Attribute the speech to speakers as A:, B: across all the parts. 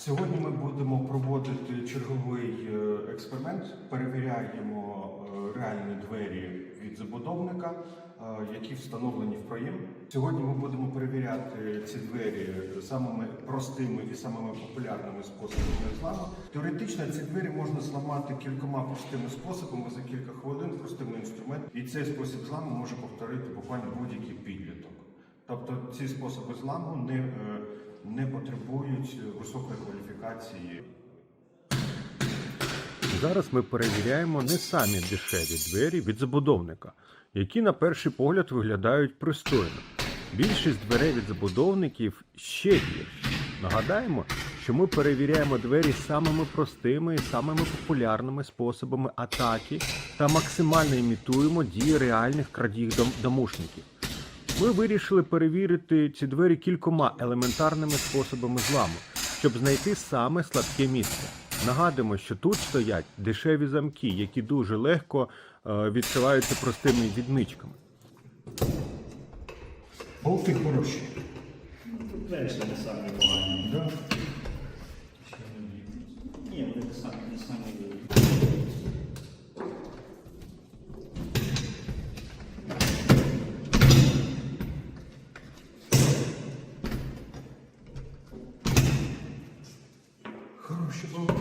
A: Сьогодні ми будемо проводити черговий е, експеримент. Перевіряємо е, реальні двері від забудовника, е, які встановлені в проєм. Сьогодні ми будемо перевіряти ці двері самими простими і самими популярними способами зламу. Теоретично ці двері можна зламати кількома простими способами за кілька хвилин простими інструментами. І цей спосіб зламу може повторити буквально будь-який підліток. Тобто ці способи зламу не, не потребують високої кваліфікації.
B: Зараз ми перевіряємо не самі дешеві двері від забудовника, які на перший погляд виглядають пристойно. Більшість дверей від забудовників ще гірші. Нагадаємо, що ми перевіряємо двері самими простими і самими популярними способами атаки та максимально імітуємо дії реальних крадіїв домушників. Ми вирішили перевірити ці двері кількома елементарними способами зламу, щоб знайти саме слабке місце. Нагадуємо, що тут стоять дешеві замки, які дуже легко е, відкриваються простими відмичками.
A: Болти хороші.
C: Двері не самі погані. Ні, вони не самі, не самі.
A: Болти.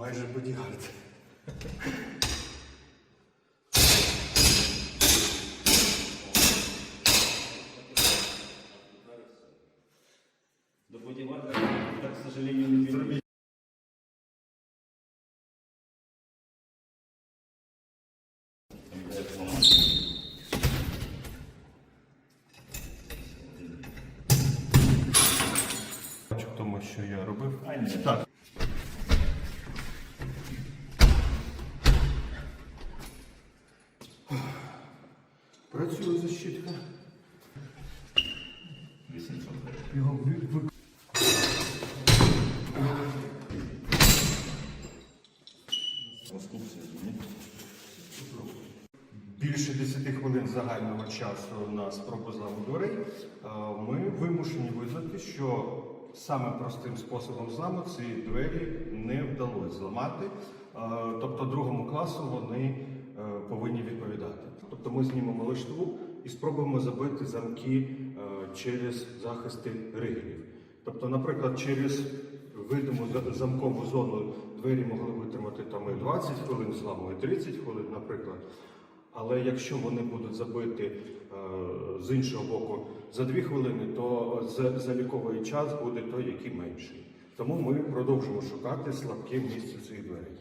A: Майже бодігард.
C: До бодіварка, так, к
A: тому, що я робив.
C: А, ні.
A: Так. Його ви- ви-
C: Конструкція, ні?
A: більше 10 хвилин загального часу на спробу зламу дверей, ми вимушені визнати, що саме простим способом зламу ці двері не вдалося зламати. Тобто другому класу вони е, повинні відповідати. Тобто ми знімемо лиштву і спробуємо забити замки через захисти ригелів. Тобто, наприклад, через видиму замкову зону двері могли витримати там і 20 хвилин зламу, і 30 хвилин, наприклад. Але якщо вони будуть забиті е, з іншого боку за 2 хвилини, то за- заліковий час буде той, який менший. Тому ми продовжимо шукати слабке місце цих дверей.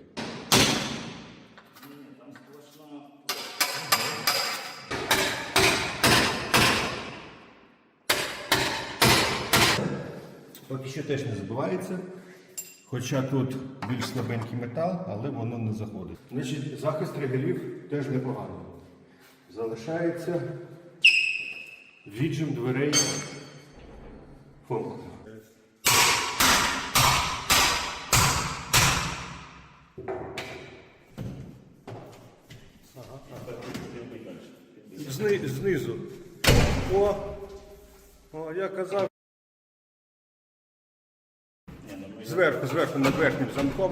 A: Поки що теж не забувається. Хоча тут більш слабенький метал, але воно не заходить. Значить, захист регелів теж непоганий. Залишається віджим дверей.
D: Зни, знизу. О, о, я казав. Зверху, зверху над верхнім замком.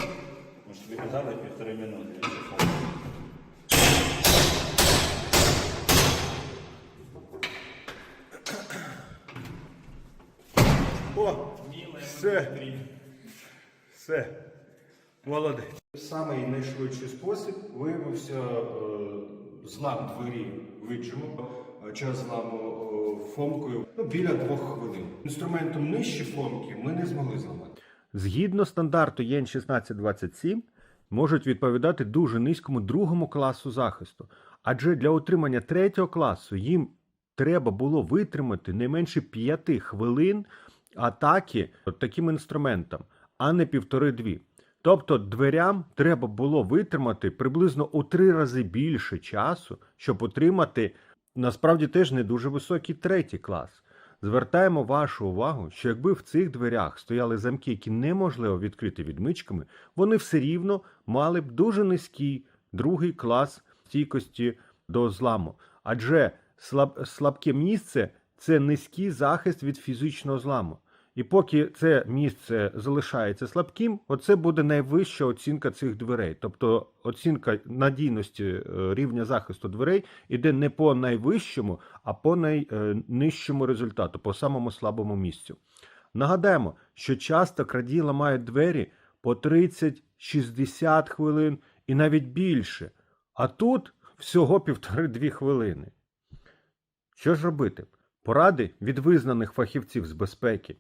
C: ми ж тобі казали півтори минути.
D: О, все. Все. Молодець.
A: Самий найшвидший спосіб виявився е, злам двері виджиму, е, час зламу е, фомкою ну, біля двох хвилин. Інструментом нижче фомки ми не змогли зламати.
B: Згідно стандарту ЄН 1627, можуть відповідати дуже низькому другому класу захисту. Адже для отримання третього класу їм треба було витримати не менше 5 хвилин атаки таким інструментом, а не півтори-дві.
A: Тобто дверям треба було витримати приблизно у три рази більше часу, щоб отримати насправді теж не дуже високий третій клас. Звертаємо вашу увагу, що якби в цих дверях стояли замки, які неможливо відкрити відмичками, вони все рівно мали б дуже низький другий клас стійкості до зламу. Адже слаб, слабке місце це низький захист від фізичного зламу. І поки це місце залишається слабким, оце буде найвища оцінка цих дверей. Тобто оцінка надійності е, рівня захисту дверей іде не по найвищому, а по найнижчому результату, по самому слабому місцю. Нагадаємо, що часто крадії ламають двері по 30-60 хвилин і навіть більше. А тут всього півтори-дві хвилини. Що ж робити? Поради від визнаних фахівців з безпеки.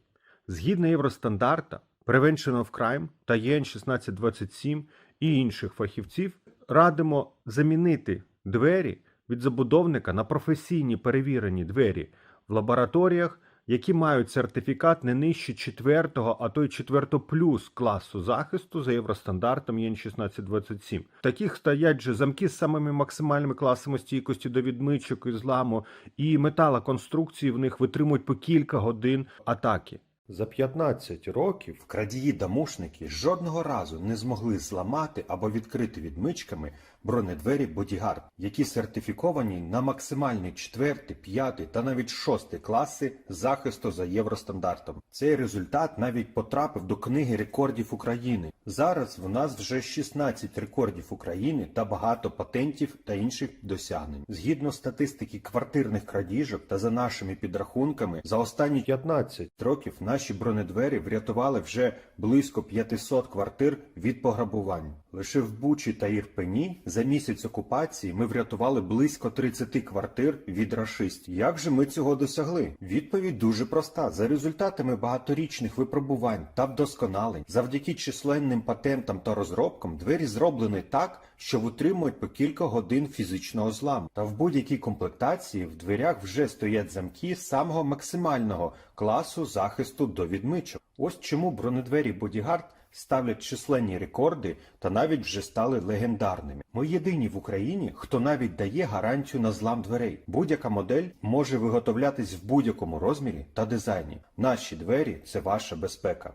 A: Згідно Євростандарта, Prevention of Crime та ЄН 1627 і інших фахівців радимо замінити двері від забудовника на професійні перевірені двері в лабораторіях, які мають сертифікат не нижче 4, а то й 4 плюс класу захисту за євростандартом ЄН 1627. Таких стоять же замки з самими максимальними класами стійкості до відмичок і зламу, і металоконструкції в них витримують по кілька годин атаки.
E: За 15 років крадії-дамушники жодного разу не змогли зламати або відкрити відмичками бронедвері Бодігард, які сертифіковані на максимальні 4, 5 та навіть 6 класи захисту за євростандартом. Цей результат навіть потрапив до книги рекордів України. Зараз в нас вже 16 рекордів України та багато патентів та інших досягнень. Згідно статистики квартирних крадіжок та за нашими підрахунками, за останні 15 років наші бронедвері врятували вже близько 500 квартир від пограбувань. Лише в Бучі та Ірпені за місяць окупації ми врятували близько 30 квартир від рашистів. Як же ми цього досягли? Відповідь дуже проста: за результатами багаторічних випробувань та вдосконалень, завдяки численним патентам та розробкам, двері зроблені так, що витримують по кілька годин фізичного зламу. Та в будь-якій комплектації в дверях вже стоять замки самого максимального класу захисту до відмичок. Ось чому бронедвері Бодігард ставлять численні рекорди та навіть вже стали легендарними. Ми єдині в Україні, хто навіть дає гарантію на злам дверей. Будь-яка модель може виготовлятись в будь-якому розмірі та дизайні. Наші двері це ваша безпека.